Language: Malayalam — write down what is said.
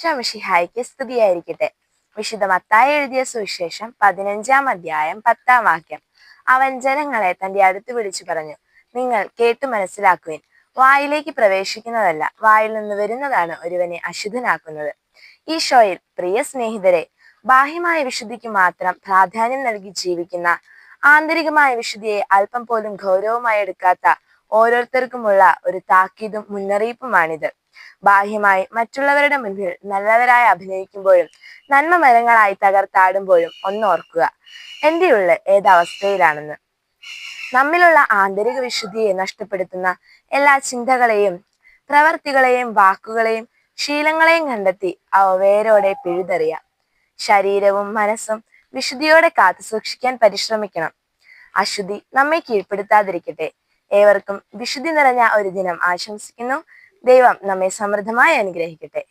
ശംഷിഹായിക്ക് സ്തുതിയായിരിക്കട്ടെ. വിശുദ്ധ മത്തായി എഴുതിയ സുവിശേഷം പതിനഞ്ചാം അധ്യായം പത്താം വാക്യം. അവൻ ജനങ്ങളെ തന്റെ അടുത്ത് വിളിച്ചു പറഞ്ഞു നിങ്ങൾ കേട്ടു മനസ്സിലാക്കുവിൻ. വായിലേക്ക് പ്രവേശിക്കുന്നതല്ല വായിൽ നിന്ന് വരുന്നതാണ് ഒരുവനെ അശുദ്ധനാക്കുന്നത്. ഈ ഷോയിൽ പ്രിയ സ്നേഹിതരെ ബാഹ്യമായ വിശുദ്ധിക്ക് മാത്രം പ്രാധാന്യം നൽകി ജീവിക്കുന്ന ആന്തരികമായ വിശുദ്ധിയെ അല്പം പോലും ഗൗരവമായി എടുക്കാത്ത ഓരോരുത്തർക്കുമുള്ള ഒരു താക്കീതും മുന്നറിയിപ്പുമാണിത്. ബാഹ്യമായി മറ്റുള്ളവരുടെ മുൻപിൽ നല്ലവരായി അഭിനയിക്കുമ്പോഴും നന്മ മരങ്ങളായി തകർത്താടുമ്പോഴും ഒന്നോർക്കുക ഉള്ളിൽ ഏതവസ്ഥയിലാണെന്ന്. നമ്മിലുള്ള ആന്തരിക വിശുദ്ധിയെ നഷ്ടപ്പെടുത്തുന്ന എല്ലാ ചിന്തകളെയും പ്രവർത്തികളെയും വാക്കുകളെയും ശീലങ്ങളെയും കണ്ടെത്തി അവ വേരോടെ പിഴുതെറിയാം. ശരീരവും മനസ്സും വിശുദ്ധിയോടെ കാത്തു സൂക്ഷിക്കാൻ പരിശ്രമിക്കണം. അശുദ്ധി നമ്മെ കീഴ്പ്പെടുത്താതിരിക്കട്ടെ. ഏവർക്കും വിശുദ്ധി നിറഞ്ഞ ഒരു ദിനം ആശംസിക്കുന്നു. ദൈവം നമ്മെ സമൃദ്ധമായി അനുഗ്രഹിക്കട്ടെ.